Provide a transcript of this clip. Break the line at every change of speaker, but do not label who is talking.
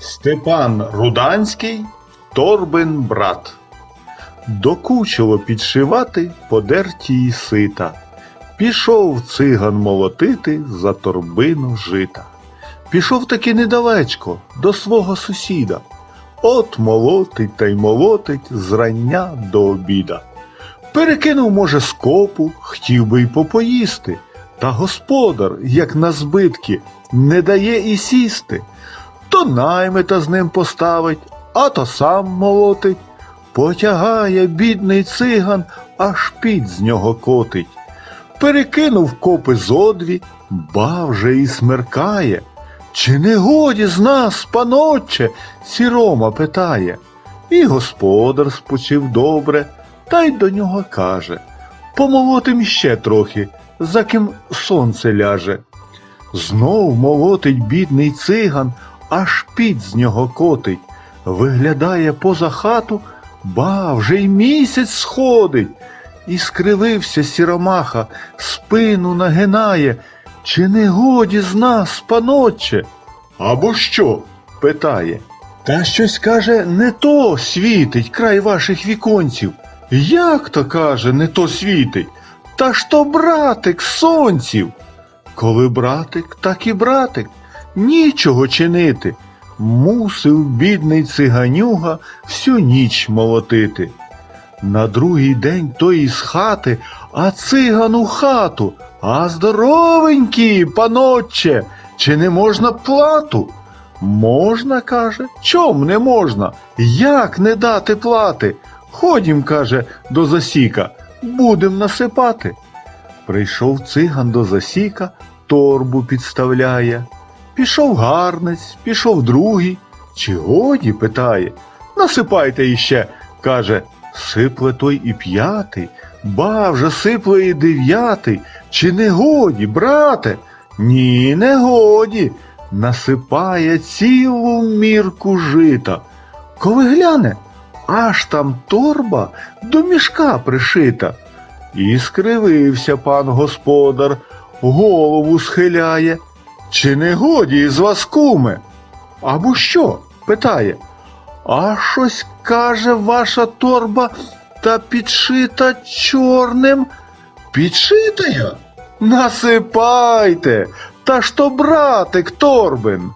Степан Руданський, Торбин брат. Докучило підшивати подертії сита. Пішов циган молотити за торбину жита. Пішов таки недалечко до свого сусіда. От молотить та й молотить зрання до обіда. Перекинув, може, скопу, хотів би й попоїсти. Та господар, як на збитки, не дає і сісти. То наймита з ним поставить, а то сам молотить. Потягає бідний циган, аж під з нього котить. Перекинув копи зодві, ба вже і смеркає. Чи не годі з нас, панотче? сірома питає. І господар спочив добре, та й до нього каже Помолотим ще трохи, за ким сонце ляже. Знов молотить бідний циган, аж під з нього котить. Виглядає поза хату, ба вже й місяць сходить. І скривився сіромаха, спину нагинає. Чи не годі з нас, панотче? Або що? питає. Та щось каже, не то світить край ваших віконців. Як то каже, не то світить? Та ж то братик сонців. Коли братик, так і братик, нічого чинити. Мусив бідний циганюга всю ніч молотити. На другий день той із хати, а циган у хату. А здоровенький, панотче, чи не можна плату? Можна, каже, чом не можна? Як не дати плати? Ходім, каже, до засіка, будем насипати. Прийшов циган до засіка, торбу підставляє. Пішов гарнець, пішов другий. Чи годі? питає. Насипайте іще, каже, сипле той і п'ятий, ба вже сипле і дев'ятий. Чи не годі, брате? Ні, не годі. Насипає цілу мірку жита. Коли гляне, аж там торба до мішка пришита. І скривився пан господар, голову схиляє. Чи не годі із вас куме? Або що? питає. А щось каже ваша торба та підшита чорним. Підшитая? Насипайте, та ж то братик торбин.